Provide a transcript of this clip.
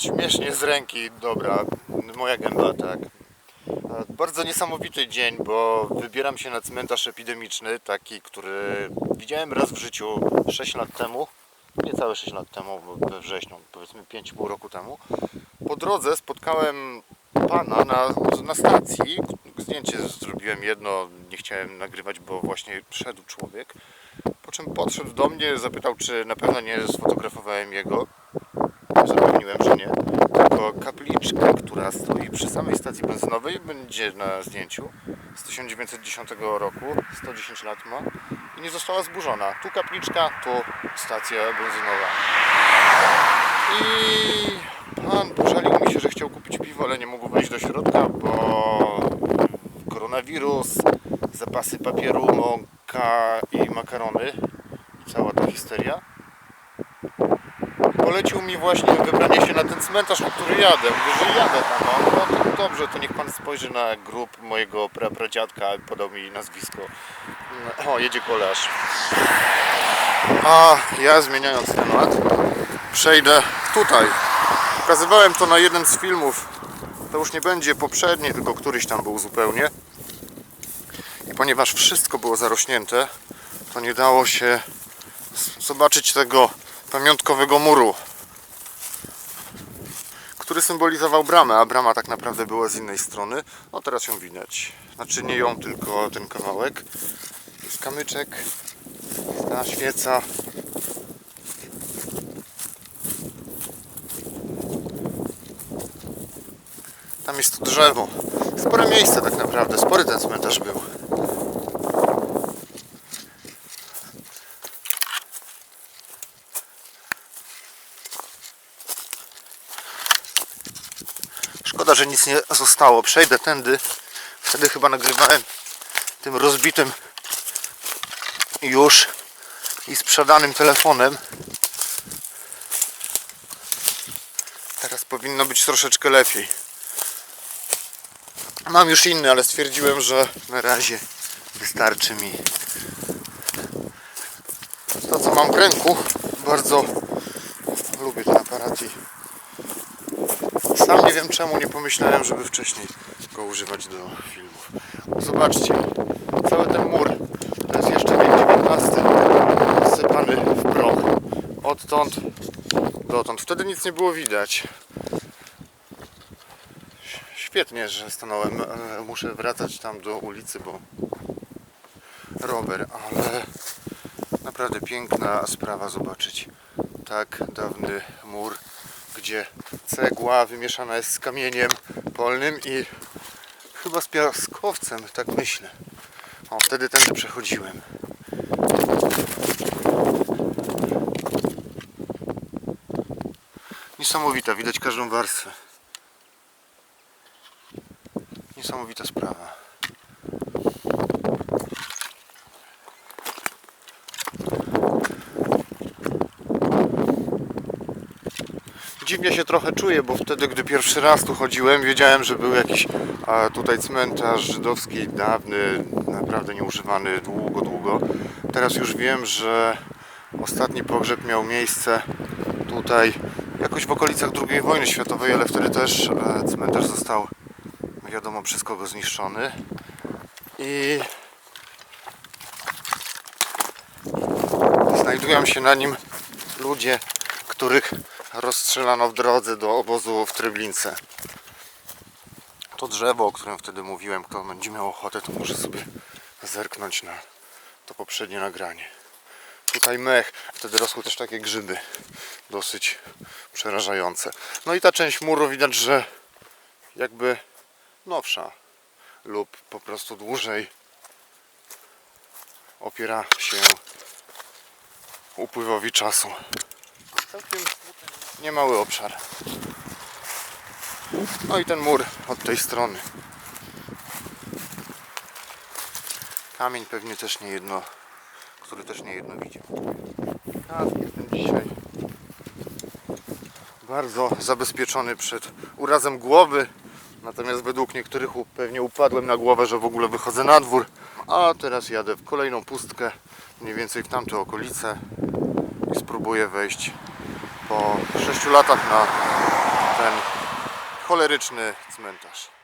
Śmiesznie z ręki, dobra, moja gęba, tak. E, Bardzo niesamowity dzień, bo wybieram się na cmentarz epidemiczny, taki, który widziałem raz w życiu 6 lat temu, niecałe 6 lat temu, we wrześniu, powiedzmy 5,5 roku temu. Po drodze spotkałem pana na, na stacji, zdjęcie zrobiłem jedno, nie chciałem nagrywać, bo właśnie szedł człowiek. Po czym podszedł do mnie, zapytał, czy na pewno nie sfotografowałem jego. Zapewniłem, że nie. Tylko kapliczka, która stoi przy samej stacji benzynowej, będzie na zdjęciu z 1910 roku, 110 lat ma i nie została zburzona. Tu kapliczka, tu stacja benzynowa. I pan pożalił mi się, że chciał kupić piwo, ale nie mógł wejść do środka, bo koronawirus, zapasy papieru, mąka i makarony, cała ta histeria polecił mi właśnie wybranie się na ten cmentarz, na który jadę. Mówię, że jadę tam. No to dobrze, to niech pan spojrzy na grób mojego prapradziadka, podał mi nazwisko. O, jedzie kolarz. A ja zmieniając temat, przejdę tutaj. Pokazywałem to na jednym z filmów. To już nie będzie poprzedni, tylko któryś tam był zupełnie. I ponieważ wszystko było zarośnięte, to nie dało się zobaczyć tego pamiątkowego muru, który symbolizował bramę, a brama tak naprawdę była z innej strony. No teraz ją widać. Znaczy nie ją, tylko ten kawałek. Jest kamyczek, ta świeca. Tam jest to drzewo. Spore miejsce tak naprawdę, spory ten cmentarz był. Szkoda, że nic nie zostało. Przejdę tędy. Wtedy chyba nagrywałem tym rozbitym już i sprzedanym telefonem. Teraz powinno być troszeczkę lepiej. Mam już inny, ale stwierdziłem, że na razie wystarczy mi to, co mam w ręku. Bardzo lubię ten aparat sam nie wiem czemu nie pomyślałem, żeby wcześniej go używać do filmów. Zobaczcie, cały ten mur to jest jeszcze wiek XIX sypany w proch. Odtąd dotąd. Wtedy nic nie było widać. Świetnie, że stanąłem. ale Muszę wracać tam do ulicy, bo rower, ale naprawdę piękna sprawa zobaczyć tak dawny mur gdzie cegła wymieszana jest z kamieniem polnym i chyba z piaskowcem, tak myślę. O, wtedy tędy przechodziłem. Niesamowita, widać każdą warstwę. Niesamowita sprawa. Dziwnie się trochę czuję, bo wtedy, gdy pierwszy raz tu chodziłem, wiedziałem, że był jakiś a, tutaj cmentarz żydowski dawny, naprawdę nieużywany długo, długo. Teraz już wiem, że ostatni pogrzeb miał miejsce tutaj jakoś w okolicach II wojny światowej, ale wtedy też e, cmentarz został wiadomo przez kogo zniszczony. I znajdują się na nim ludzie, których rozstrzelano w drodze do obozu w Treblince. To drzewo, o którym wtedy mówiłem, kto będzie miał ochotę, to może sobie zerknąć na to poprzednie nagranie. Tutaj mech, wtedy rosły też takie grzyby, dosyć przerażające. No i ta część muru widać, że jakby nowsza lub po prostu dłużej opiera się upływowi czasu. Całkiem niemały obszar. No i ten mur od tej strony. Kamień pewnie też nie jedno, który też nie jedno widział. A jestem dzisiaj bardzo zabezpieczony przed urazem głowy. Natomiast według niektórych pewnie upadłem na głowę, że w ogóle wychodzę na dwór. A teraz jadę w kolejną pustkę, mniej więcej w tamte okolice i spróbuję wejść po 6 latach na ten choleryczny cmentarz.